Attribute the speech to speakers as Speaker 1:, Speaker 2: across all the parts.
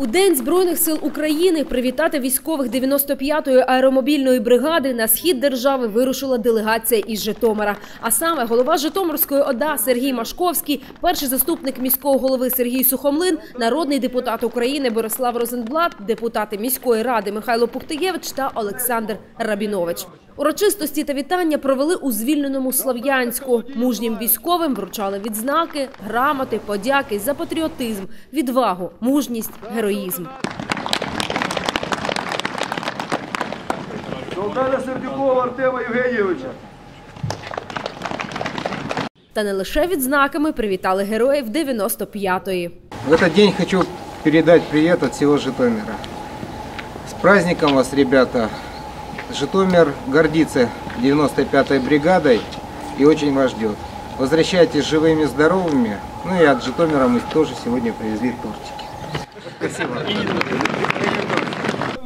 Speaker 1: У День Збройних сил України привітати військових 95-ї аеромобільної бригади на схід держави вирушила делегація із Житомира. А саме голова Житомирської ОДА Сергій Машковський, перший заступник міського голови Сергій Сухомлин, народний депутат України Борислав Розенблат, депутати міської ради Михайло Пухтиєвич та Олександр Рабінович. Урочистості та вітання провели у звільненому Слов'янську. Мужнім військовим вручали відзнаки, грамоти, подяки за патріотизм, відвагу, мужність, героїзм.
Speaker 2: Солдата Сердюкова Артема Євгенійовича.
Speaker 1: Та не лише відзнаками привітали героїв 95-ї.
Speaker 3: В этот день хочу передать привет от всего Житомира. С праздником вас, ребята! Житомир гордится 95-й бригадой и очень вас ждет. Возвращайтесь живыми, здоровыми. Ну и от Житомира мы тоже сегодня привезли тортики.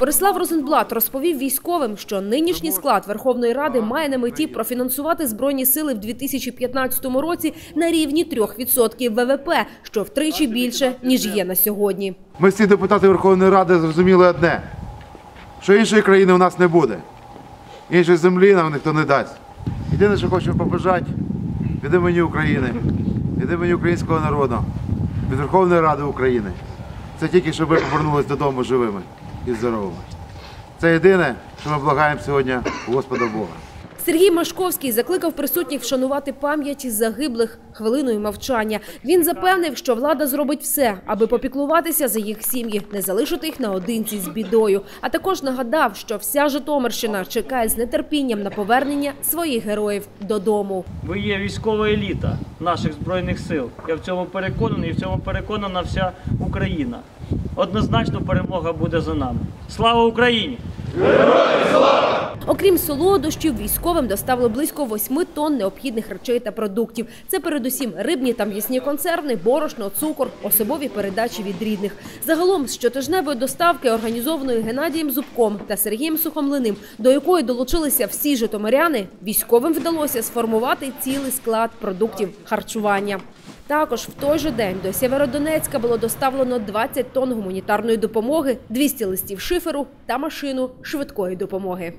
Speaker 1: Борислав Розенблат розповів військовим, що нинішній склад Верховної Ради має на меті профінансувати збройні сили в 2015 році на рівні 3% ВВП, що втричі більше ніж є на сьогодні.
Speaker 4: Ми всі депутати Верховної Ради зрозуміли одне, що іншої країни у нас не буде. Іншої землі нам ніхто не дасть. Єдине, що хочу побажати від імені України, від імені українського народу, від Верховної Ради України. Це тільки, щоб ви повернулися додому живими і здоровими. Це єдине, що ми благаємо сьогодні Господа Бога.
Speaker 1: Сергій Машковський закликав присутніх вшанувати пам'яті загиблих хвилиною мовчання. Він запевнив, що влада зробить все, аби попіклуватися за їх сім'ї, не залишити їх наодинці з бідою. А також нагадав, що вся Житомирщина чекає з нетерпінням на повернення своїх героїв додому.
Speaker 5: Ви є військова еліта наших збройних сил. Я в цьому переконаний, і в цьому переконана вся Україна. Однозначно перемога буде за нами. Слава Україні!
Speaker 1: Окрім солодощів, військовим доставили близько 8 тонн необхідних речей та продуктів. Це передусім рибні та м'ясні консерви, борошно, цукор, особові передачі від рідних. Загалом з щотижневої доставки, організованої Геннадієм Зубком та Сергієм Сухомлиним, до якої долучилися всі житомиряни, військовим вдалося сформувати цілий склад продуктів харчування. Також в той же день до Сєвєродонецька було доставлено 20 тонн гуманітарної допомоги, 200 листів шиферу та машину швидкої допомоги.